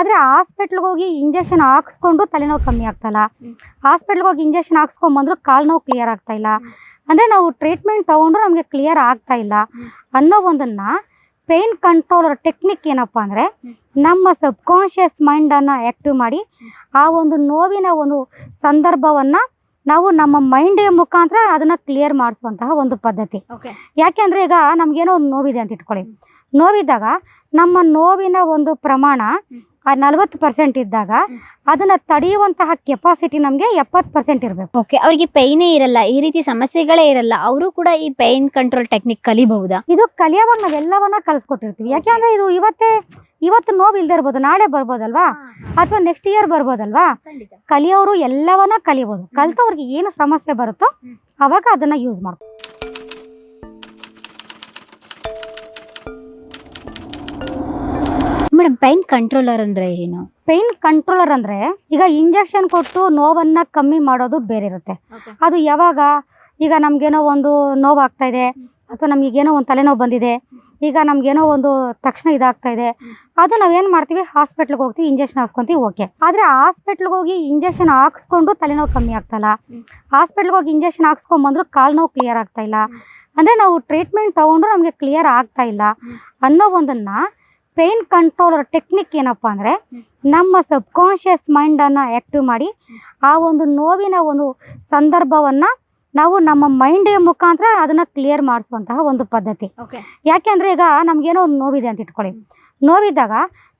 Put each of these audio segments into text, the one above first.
ಆದರೆ ಹಾಸ್ಪಿಟ್ಲ್ಗೆ ಹೋಗಿ ಇಂಜೆಕ್ಷನ್ ಹಾಕ್ಸ್ಕೊಂಡು ತಲೆನೋವು ಕಮ್ಮಿ ಆಗ್ತಾಯಿಲ್ಲ. ಹಾಸ್ಪಿಟ್ಲ್ಗೆ ಹೋಗಿ ಇಂಜೆಕ್ಷನ್ ಹಾಕ್ಸ್ಕೊಂಬಂದ್ರು ಕಾಲು ನೋವು ಕ್ಲಿಯರ್ ಆಗ್ತಾಯಿಲ್ಲ. ಅಂದರೆ ನಾವು ಟ್ರೀಟ್ಮೆಂಟ್ ತೊಗೊಂಡ್ರು ನಮಗೆ ಕ್ಲಿಯರ್ ಆಗ್ತಾ ಇಲ್ಲ ಅನ್ನೋ ಒಂದನ್ನು ಪೇಯ್ನ್ ಕಂಟ್ರೋಲರ್ ಟೆಕ್ನಿಕ್ ಏನಪ್ಪ ಅಂದರೆ ನಮ್ಮ ನಮ್ಮ ಸಬ್ಕಾನ್ಷಿಯಸ್ ಮೈಂಡನ್ನು ಆ್ಯಕ್ಟಿವ್ ಮಾಡಿ ಆ ಒಂದು ನೋವಿನ ಒಂದು ಸಂದರ್ಭವನ್ನು ನಾವು ನಮ್ಮ ಮೈಂಡ್ ಮುಖಾಂತರ ಅದನ್ನು ಕ್ಲಿಯರ್ ಮಾಡಿಸುವಂತಹ ಒಂದು ಪದ್ಧತಿ ಯಾಕೆಂದರೆ ಈಗ ನಮಗೇನೋ ಒಂದು ನೋವಿದೆ ಅಂತ ಇಟ್ಕೊಳ್ಳಿ ನೋವಿದ್ದಾಗ ನಮ್ಮ ನೋವಿನ ಒಂದು ಪ್ರಮಾಣ. ಆ ನಲ್ವತ್ತು ಪರ್ಸೆಂಟ್ ಇದ್ದಾಗ ಅದನ್ನ ತಡೆಯುವಂತಹ ಕೆಪಾಸಿಟಿ ನಮಗೆ ಎಪ್ಪತ್ತು ಪರ್ಸೆಂಟ್ ಇರಬೇಕು. ಓಕೆ ಅವರಿಗೆ ಪೈನೇ ಇರಲ್ಲ ಈ ರೀತಿ ಸಮಸ್ಯೆಗಳೇ ಇರಲ್ಲ ಅವರು ಕೂಡ ಈ ಪೈನ್ ಕಂಟ್ರೋಲ್ ಟೆಕ್ನಿಕ್ ಕಲಿಬಹುದಾ? ಇದು ಕಲಿಯೋವಾಗ ನಾವೆಲ್ಲವನ್ನ ಕಲಿಸ್ಕೊಟ್ಟಿರ್ತೀವಿ. ಯಾಕೆಂದ್ರೆ ಇದು ಇವತ್ತೇ ಇವತ್ತು ನೋವು ಇಲ್ದೇ ಇರ್ಬೋದು ನಾಳೆ ಬರ್ಬೋದಲ್ವಾ? ಅಥವಾ ನೆಕ್ಸ್ಟ್ ಇಯರ್ ಬರ್ಬೋದಲ್ವಾ? ಕಲಿಯೋರು ಎಲ್ಲವನ್ನ ಕಲಿಬೋದು. ಕಲ್ತವ್ರಿಗೆ ಏನು ಸಮಸ್ಯೆ ಬರುತ್ತೋ. ಅವಾಗ ಅದನ್ನ ಯೂಸ್ ಮಾಡ್ಕೊ ಪೈನ್ ಕಂಟ್ರೋಲರ್ ಅಂದ್ರೆ ಏನು? ಪೈನ್ ಕಂಟ್ರೋಲರ್ ಅಂದ್ರೆ ಈಗ ಇಂಜೆಕ್ಷನ್ ಕೊಟ್ಟು ನೋವನ್ನ ಕಮ್ಮಿ ಮಾಡೋದು ಬೇರೆ ಇರುತ್ತೆ. ಅದು ಯಾವಾಗ? ಈಗ ನಮ್ಗೇನೋ ಒಂದು ನೋವು ಆಗ್ತಾ ಇದೆ ಅಥವಾ ನಮಗೇನೋ ಒಂದು ತಲೆನೋವು ಬಂದಿದೆ ಈಗ ನಮಗೇನೋ ಒಂದು ತಕ್ಷಣ ಇದಾಗ್ತಾ ಇದೆ. ಅದು ನಾವೇನು ಮಾಡ್ತೀವಿ? ಹಾಸ್ಪಿಟ್ಲ್ಗೆ ಹೋಗ್ತೀವಿ ಇಂಜೆಕ್ಷನ್ ಹಾಕ್ಸ್ಕೊಂತೀವಿ ಓಕೆ ಆದರೆ ಹಾಸ್ಪಿಟ್ಲಿಗೆ ಹೋಗಿ ಇಂಜೆಕ್ಷನ್ ಹಾಕ್ಸ್ಕೊಂಡು ತಲೆನೋವು ಕಮ್ಮಿ ಆಗ್ತಾಯಿಲ್ಲ. ಹಾಸ್ಪಿಟ್ಲಿಗೆ ಹೋಗಿ ಇಂಜೆಕ್ಷನ್ ಹಾಕ್ಸ್ಕೊಂಬಂದ್ರು ಕಾಲು ನೋವು ಕ್ಲಿಯರ್ ಆಗ್ತಾ ಇಲ್ಲ. ಅಂದರೆ ನಾವು ಟ್ರೀಟ್ಮೆಂಟ್ ತೊಗೊಂಡ್ರು ನಮಗೆ ಕ್ಲಿಯರ್ ಆಗ್ತಾ ಇಲ್ಲ. ಅನ್ನೋ ಒಂದನ್ನು ಪೇಯ್ನ್ ಕಂಟ್ರೋಲರ್ ಟೆಕ್ನಿಕ್ ಏನಪ್ಪ ಅಂದರೆ ನಮ್ಮ ನಮ್ಮ ಸಬ್ಕಾನ್ಷಿಯಸ್ ಮೈಂಡನ್ನು ಆ್ಯಕ್ಟಿವ್ ಮಾಡಿ ಆ ಒಂದು ನೋವಿನ ಒಂದು ಸಂದರ್ಭವನ್ನು ನಾವು ನಮ್ಮ ಮೈಂಡ್ ಮುಖಾಂತರ ಅದನ್ನು ಕ್ಲಿಯರ್ ಮಾಡಿಸುವಂತಹ ಒಂದು ಪದ್ಧತಿ. ಯಾಕೆಂದರೆ ಈಗ ನಮಗೇನೋ ಒಂದು ನೋವಿದೆ ಅಂತ ಇಟ್ಕೊಳ್ಳಿ. ನೋವಿದ್ದಾಗ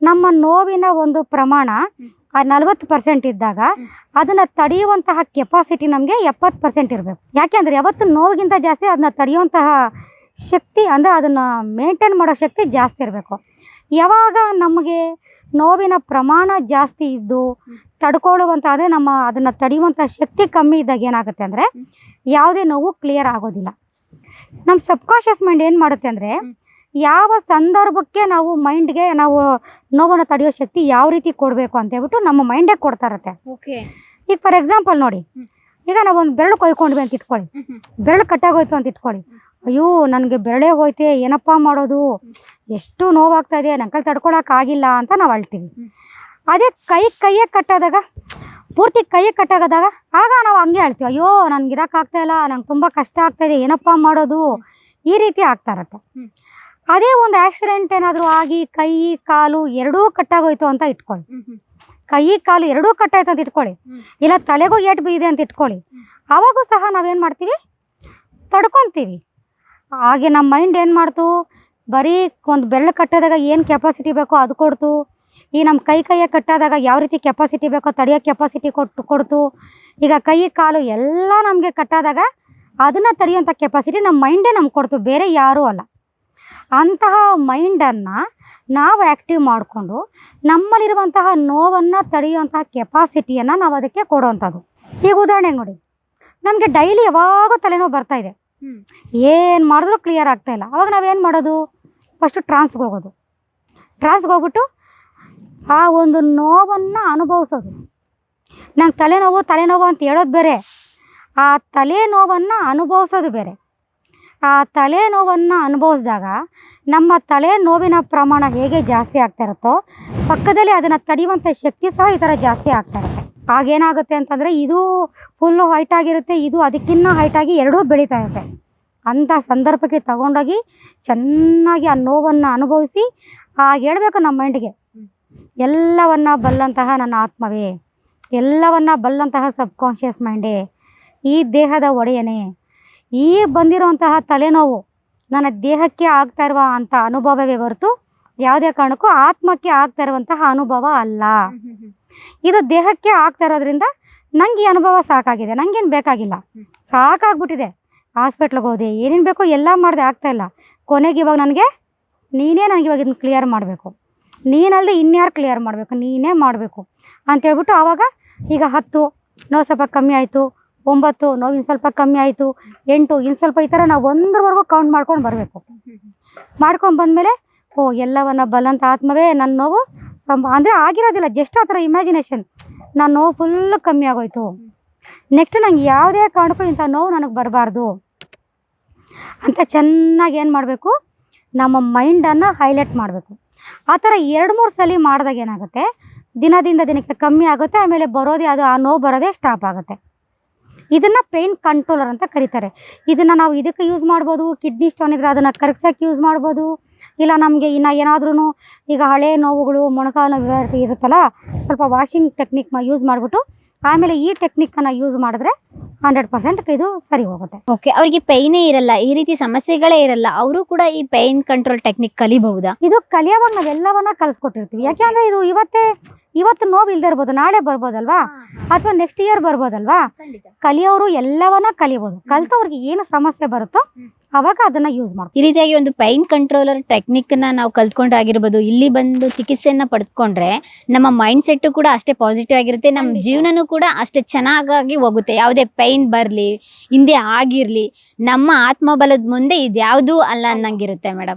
ನಮ್ಮ ನೋವಿನ ಒಂದು ಪ್ರಮಾಣ. ಆ ನಲ್ವತ್ತು ಪರ್ಸೆಂಟ್ ಇದ್ದಾಗ. ಅದನ್ನು ತಡೆಯುವಂತಹ ಕೆಪಾಸಿಟಿ ನಮಗೆ ಎಪ್ಪತ್ತು ಪರ್ಸೆಂಟ್ ಇರಬೇಕು. ಯಾಕೆಂದರೆ ಯಾವತ್ತು ನೋವಿಗಿಂತ ಜಾಸ್ತಿ ಅದನ್ನ ತಡೆಯುವಂತಹ ಶಕ್ತಿ ಅಂದರೆ ಅದನ್ನು ಮೇಂಟೈನ್ ಮಾಡೋ ಶಕ್ತಿ ಜಾಸ್ತಿ ಇರಬೇಕು. ಯಾವಾಗ ನಮಗೆ ನೋವಿನ ಪ್ರಮಾಣ ಜಾಸ್ತಿ ಇದ್ದು ತಡ್ಕೊಳ್ಳುವಂಥದ್ದೇ ತಡ್ಕೊಳ್ಳುವಂಥ ಅಂದರೆ ನಮ್ಮ ಅದನ್ನು ತಡೆಯುವಂಥ ಶಕ್ತಿ ಕಮ್ಮಿ ಇದ್ದಾಗ ಏನಾಗುತ್ತೆ ಅಂದರೆ. ಯಾವುದೇ ನೋವು ಕ್ಲಿಯರ್ ಆಗೋದಿಲ್ಲ. ನಮ್ಮ ಸಬ್ಕಾನ್ಷಿಯಸ್ ಮೈಂಡ್ ಏನು ಮಾಡುತ್ತೆ ಅಂದರೆ ಯಾವ ಸಂದರ್ಭಕ್ಕೆ ನಾವು ಮೈಂಡ್ಗೆ ನಾವು ನೋವನ್ನು ತಡೆಯೋ ಶಕ್ತಿ ಯಾವ ರೀತಿ ಕೊಡಬೇಕು ಅಂತ ಹೇಳ್ಬಿಟ್ಟು ನಮ್ಮ ಮೈಂಡೇ ಕೊಡ್ತಾ ಇರುತ್ತೆ. ಓಕೆ. ಈಗ ಫಾರ್ ಎಕ್ಸಾಂಪಲ್ ನೋಡಿ ಈಗ ನಾವು ಒಂದು ಬೆರಳು ಕೊಯ್ಕೊಂಡ್ವಿ ಅಂತ ಇಟ್ಕೊಳ್ಳಿ. ಬೆರಳು ಕಟ್ಟಾಗೋಯ್ತು ಅಂತ ಇಟ್ಕೊಳ್ಳಿ. ಅಯ್ಯೋ, ನನಗೆ ಬೆರಳೆ ಹೋಯ್ತೆ, ಏನಪ್ಪ ಮಾಡೋದು? ಎಷ್ಟು ನೋವಾಗ್ತಾ ಇದೆ ನನ್ನ ತಡ್ಕೊಳಕ್ಕೆ ಆಗಿಲ್ಲ ಅಂತ ನಾವು ಅಳ್ತೀವಿ. ಅದೇ ಕೈ, ಕೈಯೇ ಕಟ್ಟಾದಾಗ, ಪೂರ್ತಿ ಕೈಯೇ ಕಟ್ಟಾಗದಾಗ, ಆಗ ನಾವು ಹಂಗೆ ಅಳ್ತೀವಿ. ಅಯ್ಯೋ, ನನ್ಗೆ ಇರೋಕ್ಕಾಗ್ತಾ ಇಲ್ಲ, ನಂಗೆ ತುಂಬ ಕಷ್ಟ ಆಗ್ತಾ ಇದೆ, ಏನಪ್ಪ ಮಾಡೋದು? ಈ ರೀತಿ ಆಗ್ತಾ ಇರತ್ತೆ. ಅದೇ ಒಂದು ಆಕ್ಸಿಡೆಂಟ್ ಏನಾದರೂ ಆಗಿ, ಕೈ, ಕಾಲು ಎರಡೂ ಕಟ್ಟಾಗೋಯ್ತು ಅಂತ ಇಟ್ಕೊಳ್ಳಿ. ಕೈ, ಕಾಲು ಎರಡೂ ಕಟ್ಟಾಯ್ತು ಅಂತ ಇಟ್ಕೊಳ್ಳಿ. ಇಲ್ಲ, ತಲೆಗೂ ಏಟು ಬಿದ್ದಿದೆ ಅಂತ ಇಟ್ಕೊಳ್ಳಿ. ಅವಾಗೂ ಸಹ ನಾವೇನು ಮಾಡ್ತೀವಿ? ತಡ್ಕೊತೀವಿ. ಹಾಗೆ ನಮ್ಮ ಮೈಂಡ್ ಏನು ಮಾಡ್ತು? ಬರೀ ಒಂದು ಬೆರಳು ಕಟ್ಟೋದಾಗ ಏನು ಕೆಪಾಸಿಟಿ ಬೇಕೋ ಅದು ಕೊಡ್ತು. ಈ ನಮ್ಮ ಕೈ ಕೈಯ ಕಟ್ಟಾದಾಗ ಯಾವ ರೀತಿ ಕೆಪಾಸಿಟಿ ಬೇಕೋ ತಡೆಯೋ ಕೆಪಾಸಿಟಿ ಕೊಟ್ಟು ಕೊಡ್ತು. ಈಗ ಕೈ ಕಾಲು ಎಲ್ಲ ನಮಗೆ ಕಟ್ಟಾದಾಗ ಅದನ್ನು ತಡೆಯುವಂಥ ಕೆಪಾಸಿಟಿ ನಮ್ಮ ಮೈಂಡೇ ನಮ್ಗೆ ಕೊಡ್ತು, ಬೇರೆ ಯಾರೂ ಅಲ್ಲ. ಅಂತಹ ಮೈಂಡನ್ನು ನಾವು ಆ್ಯಕ್ಟಿವ್ ಮಾಡಿಕೊಂಡು ನಮ್ಮಲ್ಲಿರುವಂತಹ ನೋವನ್ನು ತಡೆಯುವಂತಹ ಕೆಪಾಸಿಟಿಯನ್ನು ನಾವು ಅದಕ್ಕೆ ಕೊಡುವಂಥದ್ದು ಈಗ ಉದಾಹರಣೆ ನೋಡಿ, ನಮಗೆ ಡೈಲಿ ಯಾವಾಗೂ ತಲೆನೋವು ಬರ್ತಾ ಇದೆ. ಹ್ಮ್. ಏನು ಮಾಡಿದ್ರೂ ಕ್ಲಿಯರ್ ಆಗ್ತಾ ಇಲ್ಲ. ಅವಾಗ ನಾವೇನು ಮಾಡೋದು? ಫಸ್ಟು ಟ್ರಾನ್ಸ್ಗೆ ಹೋಗೋದು. ಟ್ರಾನ್ಸ್ಗೆ ಹೋಗ್ಬಿಟ್ಟು ಆ ಒಂದು ನೋವನ್ನು ಅನುಭವಿಸೋದು. ನಂಗೆ ತಲೆನೋವು ತಲೆನೋವು ಅಂತ ಹೇಳೋದು ಬೇರೆ. ಆ ತಲೆನೋವನ್ನು ಅನುಭವಿಸೋದು ಬೇರೆ. ಆ ತಲೆನೋವನ್ನು ಅನುಭವಿಸಿದಾಗ ನಮ್ಮ ತಲೆನೋವಿನ ಪ್ರಮಾಣ ಹೇಗೆ ಜಾಸ್ತಿ ಆಗ್ತಾ ಇರುತ್ತೋ, ಪಕ್ಕದಲ್ಲಿ ಅದನ್ನು ತಡೆಯುವಂಥ ಶಕ್ತಿ ಸಹ ಈ ಥರ ಜಾಸ್ತಿ ಆಗ್ತಾ ಇರುತ್ತೆ. ಆಗೇನಾಗುತ್ತೆ ಅಂತಂದರೆ ಇದು ಫುಲ್ಲು ಹೈಟ್ ಆಗಿರುತ್ತೆ, ಇದು ಅದಕ್ಕಿನ್ನ ಹೈಟಾಗಿ ಎರಡೂ ಬೆಳೀತಾ ಇರುತ್ತೆ. ಅಂಥ ಸಂದರ್ಭಕ್ಕೆ ತಗೊಂಡೋಗಿ ಚೆನ್ನಾಗಿ ಆ ನೋವನ್ನು ಅನುಭವಿಸಿ ಆಗ ಹೇಳಬೇಕು ನಮ್ಮ ಮೈಂಡ್ಗೆ ಎಲ್ಲವನ್ನ ಬಲ್ಲಂತಹ ನನ್ನ ಆತ್ಮವೇ, ಎಲ್ಲವನ್ನ ಬಲ್ಲಂತಹ ಸಬ್ಕಾನ್ಷಿಯಸ್ ಮೈಂಡೇ ಈ ದೇಹದ ಒಡೆಯನೇ, ಈ ಬಂದಿರುವಂತಹ ತಲೆನೋವು ನನ್ನ ದೇಹಕ್ಕೆ ಆಗ್ತಾ ಇರುವ ಅಂಥ ಅನುಭವವೇ ಹೊರತು, ಯಾವುದೇ ಕಾರಣಕ್ಕೂ ಆತ್ಮಕ್ಕೆ ಆಗ್ತಾ ಇರುವಂತಹ ಅನುಭವ ಅಲ್ಲ. ಇದು ದೇಹಕ್ಕೆ ಆಗ್ತಾ ಇರೋದ್ರಿಂದ ನಂಗೆ ಈ ಅನುಭವ ಸಾಕಾಗಿದೆ. ನನಗೇನು ಬೇಕಾಗಿಲ್ಲ. ಸಾಕಾಗ್ಬಿಟ್ಟಿದೆ. ಹಾಸ್ಪಿಟ್ಲಿಗೆ ಹೋದೆ. ಏನೇನು ಬೇಕೋ ಎಲ್ಲ ಮಾಡಿದೆ ಆಗ್ತಾ ಇಲ್ಲ. ಕೊನೆಗೆ ಇವಾಗ ನನಗೆ ನೀನೇ ನನಗೆ ಇವಾಗ ಇದನ್ನ ಕ್ಲಿಯರ್ ಮಾಡಬೇಕು. ನೀನಲ್ಲದೆ ಇನ್ಯಾರು ಕ್ಲಿಯರ್ ಮಾಡಬೇಕು? ನೀನೇ ಮಾಡಬೇಕು. ಅಂತೇಳ್ಬಿಟ್ಟು ಆವಾಗ ಈಗ ಹತ್ತು ನೋವು ಸ್ವಲ್ಪ ಕಮ್ಮಿ ಆಯಿತು. ಒಂಬತ್ತು ನೋವು ಇನ್ನು ಸ್ವಲ್ಪ ಕಮ್ಮಿ ಆಯಿತು. ಎಂಟು ಇನ್ನು ಸ್ವಲ್ಪ ಈ ಥರ ನಾವು ಒಂದರವರೆಗೂ ಕೌಂಟ್ ಮಾಡ್ಕೊಂಡು ಬರಬೇಕು. ಮಾಡ್ಕೊಂಡು ಬಂದಮೇಲೆ ಓ ಎಲ್ಲವನ್ನ ಬಲ್ಲಂತ ಆತ್ಮವೇ ನನ್ನ ನೋವು ಸಂಭ, ಅಂದರೆ ಆಗಿರೋದಿಲ್ಲ ಜಸ್ಟ್ ಆ ಥರ ಇಮ್ಯಾಜಿನೇಷನ್ ನನ್ನ ನೋವು ಫುಲ್ ಕಮ್ಮಿ ಆಗೋಯ್ತು. ನೆಕ್ಸ್ಟ್ ನಂಗೆ ಯಾವುದೇ ಕಾರಣಕ್ಕೂ ಇಂಥ ನೋವು ನನಗೆ ಬರಬಾರ್ದು. ಅಂತ ಚೆನ್ನಾಗಿ ಏನು ಮಾಡಬೇಕು? ನಮ್ಮ ಮೈಂಡನ್ನು ಹೈಲೈಟ್ ಮಾಡಬೇಕು. ಆ ಥರ ಎರಡು ಮೂರು ಸಲ ಮಾಡಿದಾಗ ಏನಾಗುತ್ತೆ? ದಿನದಿಂದ ದಿನಕ್ಕೆ ಕಮ್ಮಿ ಆಗುತ್ತೆ, ಆಮೇಲೆ ಬರೋದೇ ಅದು, ಆ ನೋವು ಬರೋದೇ ಸ್ಟಾಪ್ ಆಗುತ್ತೆ. ಇದನ್ನು ಪೇಯ್ನ್ ಕಂಟ್ರೋಲರ್ ಅಂತ ಕರೀತಾರೆ. ಇದನ್ನು ನಾವು ಇದಕ್ಕೆ ಯೂಸ್ ಮಾಡ್ಬೋದು ಕಿಡ್ನಿ ಸ್ಟೋನ್ ಇದ್ರೆ ಅದನ್ನು ಕರಗ್ಸೋಕ್ಕೆ ಯೂಸ್ ಮಾಡ್ಬೋದು. ಇಲ್ಲ ನಮಗೆ ಇನ್ನು ಏನಾದ್ರೂ ಈಗ ಹಳೆ ನೋವುಗಳು ಮೊಣಕಾಲು ನೋವು ಇರುತ್ತಲ್ಲ ಸ್ವಲ್ಪ ವಾಷಿಂಗ್ ಟೆಕ್ನಿಕ್ ಯೂಸ್ ಮಾಡಿಬಿಟ್ಟು ಆಮೇಲೆ ಈ ಟೆಕ್ನಿಕ್ಕನ್ನು ಯೂಸ್ ಮಾಡಿದ್ರೆ ಹಂಡ್ರೆಡ್ ಪರ್ಸೆಂಟ್ ಇದು ಸರಿ ಹೋಗುತ್ತೆ. ಓಕೆ ಅವರಿಗೆ ಪೈನೇ ಇರಲ್ಲ ಈ ರೀತಿ ಸಮಸ್ಯೆಗಳೇ ಇರಲ್ಲ ಅವರು ಕೂಡ ಈ ಪೈನ್ ಕಂಟ್ರೋಲ್ ಟೆಕ್ನಿಕ್ ಕಲಿಬಹುದಾ? ಇದು ಕಲಿಯೋವಾಗ ನಾವೆಲ್ಲವನ್ನ ಕಲಿಸ್ಕೊಟ್ಟಿರ್ತೀವಿ. ಯಾಕೆಂದ್ರೆ ಇದು ಇವತ್ತೇ ಇವತ್ತು ನೋವು ಇಲ್ದೇ ಇರ್ಬೋದು ನಾಳೆ ಬರ್ಬೋದಲ್ವಾ? ಅಥವಾ ನೆಕ್ಸ್ಟ್ ಇಯರ್ ಬರ್ಬೋದಲ್ವಾ? ಕಲಿಯೋರು ಎಲ್ಲವನ್ನ ಕಲಿಬೋದು. ಕಲ್ತವ್ರಿಗೆ ಏನು ಸಮಸ್ಯೆ ಬರುತ್ತೋ. ಅವಾಗ ಅದನ್ನ ಯೂಸ್ ಮಾಡ್ತೀವಿ. ಈ ರೀತಿಯಾಗಿ ಒಂದು ಪೈನ್ ಕಂಟ್ರೋಲರ್ ಟೆಕ್ನಿಕ್ನ ನಾವು ಕಲ್ತ್ಕೊಂಡ್ರಾಗಿರ್ಬೋದು ಇಲ್ಲಿ ಬಂದು ಚಿಕಿತ್ಸೆಯನ್ನ ಪಡೆದುಕೊಂಡ್ರೆ ನಮ್ಮ ಮೈಂಡ್ ಸೆಟ್ ಕೂಡ ಅಷ್ಟೇ ಪಾಸಿಟಿವ್ ಆಗಿರುತ್ತೆ. ನಮ್ಮ ಜೀವನನು ಕೂಡ ಅಷ್ಟೇ ಚೆನ್ನಾಗಿ ಹೋಗುತ್ತೆ. ಯಾವುದೇ ಪೈನ್ ಬರಲಿ ಹಿಂದೆ ಆಗಿರ್ಲಿ ನಮ್ಮ ಆತ್ಮಬಲದ ಮುಂದೆ ಇದ್ಯಾವುದೂ ಅಲ್ಲ ಅನ್ನಂಗಿರುತ್ತೆ ಮೇಡಮ್